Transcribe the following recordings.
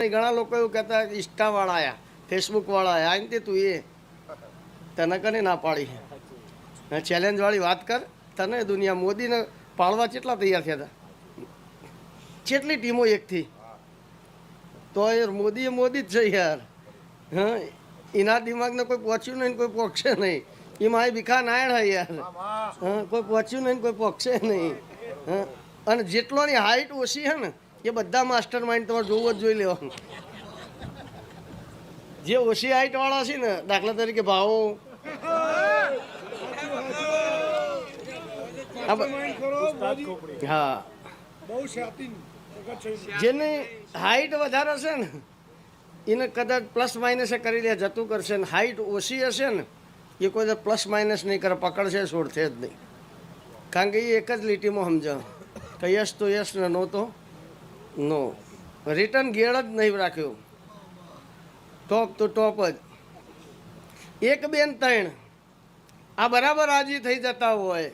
ઘણા લોકો એવું કહેતા ઇન્સ્ટાવાળા વાળા આયા ફેસબુક વાળા આયા આઈને તે એ. તને કને ના પાડી ચેલેન્જ વાળી વાત કર, તને દુનિયા મોદીને પાળવા કેટલા તૈયાર થયા હતા કેટલી ટીમો એકથી? તો યાર મોદી એ મોદી જ છે યાર. હા? એના દિમાગને કોઈ પહોંચ્યું નહીં કોઈ પહોંચશે નહીં. એમાં એ ભીખા નાયણ હે યાર. હા? કોઈ પહોંચ્યું નહીં કોઈ પહોંચશે નહીં. હા? અને જેટલોની હાઈટ ઓછી હે ને એ બધા માસ્ટર માઇન્ડ તમારે જોવું જ જોઈ લેવાનું. જે ઓછી હાઈટ વાળા છે ને દાખલા તરીકે ભાવો. હા. જેની હાઈટ વધારે હશે ને એને કદાચ પ્લસ માઇનસ કરી લે જતું કરશે ને. હાઈટ ઓછી હશે ને એ કોઈ પ્લસ માઇનસ નહીં કરે પકડશે છોડશે જ નહીં. કારણ કે એ એક જ લીટીમાં સમજાવ કે યશ તો યસ ને નો તો નો. રિટર્ન ગેર જ નહીં રાખ્યો. ટોપ તો ટોપ જ. એક બેન ત્રણ. આ બરાબર રાજી થઈ જતા હોય.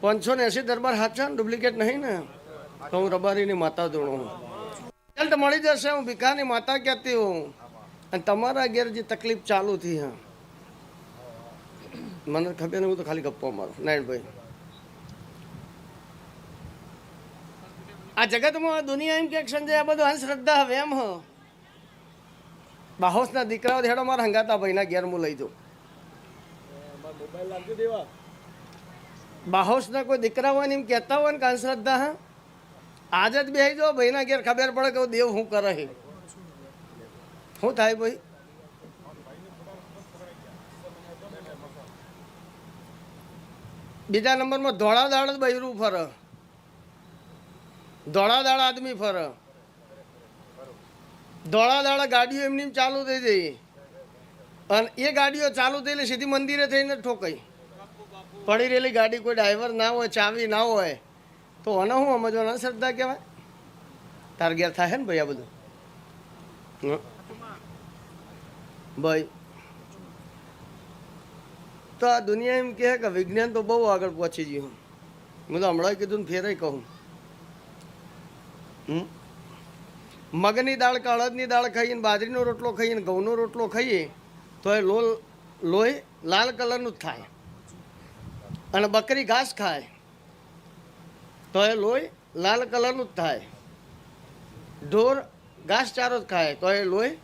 પાંચસો ને એસી દરબાર સાચા ને ડુપ્લિકેટ નહીં ને? તો હું રબારીની માતા દોડું રિઝલ્ટ મળી જશે, હું ભીખાની માતા કહેતી હું અને તમારા ઘેર જે તકલીફ ચાલુ થઈ, હા. મને ખબર નહીં, હું તો ખાલી ગપ્પો મારું. નારાયણભાઈ. આ જગતમાં દુનિયા એમ કે સંજય, આ બધું અંધશ્રદ્ધા હવે એમ હ. બાહોસના દીકરાઓ હેડો મારા હંગાતા ભાઈના ઘેર હું લઈ જાઉં. બાહોશના કોઈ દીકરા હોય ને એમ કહેતા હોય ને કે અંધશ્રદ્ધા, હા? આજ જ બેસી જાઓ, ભાઈના ઘેર ખબર પડે કે દેવ શું કરે હે શું થાય ભાઈ? બીજા નંબરમાં ધોળા દાળ જ બૈરું ફરે. ધોળા દાડા આદમી ફર. દોડા દાડા ગાડીઓ એમની એમ ચાલુ થઈ જઈ અને એ ગાડીઓ ચાલુ થયેલી સીધી મંદિરે થઈને ઠોકાઈ. પડી રહેલી ગાડી કોઈ ડ્રાઈવર ના હોય, ચાવી ના હોય, તો આને શું સમજવાના? શ્રદ્ધા કહેવાય? તાર ગેર થાય ને ભાઈ આ બધું? હં? ભાઈ, તો આ દુનિયા એમ કહે કે વિજ્ઞાન તો બહુ આગળ પહોંચી ગયું. હું તો હમણાં કીધું ને ફેરે કહું? મગની દાળ કે અડદની દાળ ખાઈએ બાજરીનો રોટલો ખાઈએ ઘઉંનો રોટલો ખાઈએ, તો એ લોલ, લોહી લાલ કલરનું જ થાય. અને બકરી ઘાસ ખાય, તો એ લોહી લાલ કલરનું જ થાય. ઢોર ઘાસ ચારો જ ખાય, તો એ લોહી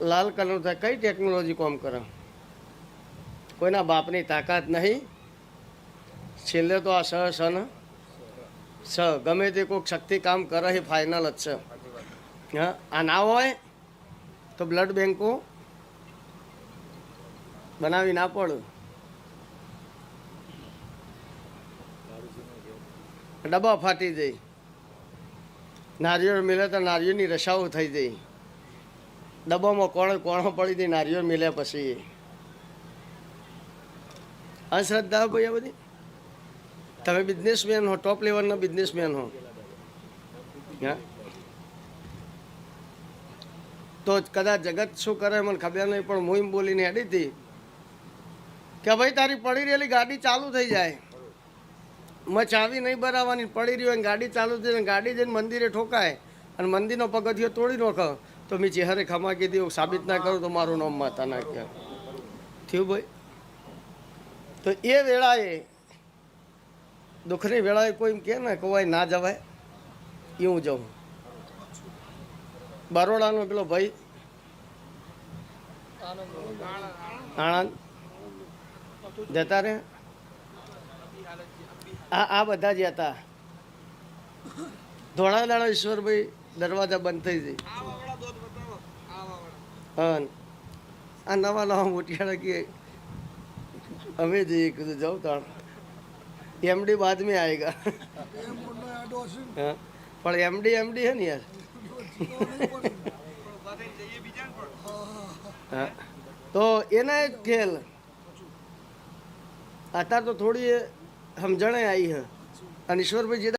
લાલ કલરનું થાય. કઈ ટેકનોલોજી કોમ કરે? કોઈના બાપની તાકાત નહીં. છેલ્લે તો આ સહ સ સ, ગમે તે કોઈક શક્તિ કામ કરે એ ફાઇનલ જ છે. હા, આ ના હોય તો બ્લડ બેંકો બનાવી ના પડે. ડબ્બા ફાટી જાય. નારિયેળ મિલે તો નારિયેળની રસાઓ થઈ જાય. ડબ્બામાં કોણ કોણો પડી જાય, નારિયેળ મિલે પછી. અંધશ્રદ્ધા ભાઈ આ બધી? તમે બિઝનેસમેન હો ટોપ લેવલના બિઝનેસમેન હો. હા? તો કદાચ જગત શું કરે મને ખબર નહીં, પણ હું બોલીને હેડી હતી કે ભાઈ, તારી પડી રહેલી ગાડી ચાલુ થઈ જાય. મેં ચાવી નહીં બરાવવાની પડી રહ્યો ગાડી ચાલુ થઈ જાય ગાડી જઈને મંદિરે ઠોકાય અને મંદિરનો પગથિયો તોડી નાખો. તો મેં ચહેરે ખમા કીધી સાબિત ના કરું તો મારું નામ માતા ના કહે થયું ભાઈ? તો એ વેળાએ દુઃખની વેળાએ કોઈ કહે ને કવાય ના જવાય એ હું જાઉં. બરોડાનો પેલો ભાઈ, આણંદ, જતા રે આ આ બધા જ હતા. ધોળા દાડા ઈશ્વરભાઈ દરવાજા બંધ થઈ જઈ હા. આ નવા નવા મોટિયાળા કે, અમે જઈએ. કીધું જાઉં તાણ. એમડી બાદ में आएगा એમ મોટો આડો હશે ને, હા પણ એમડી એમડી હે ને યાર હા તો એના જ ખેલ અત્યારે તો થોડી સમજણે આવી હે અને ઈશ્વરભાઈ જે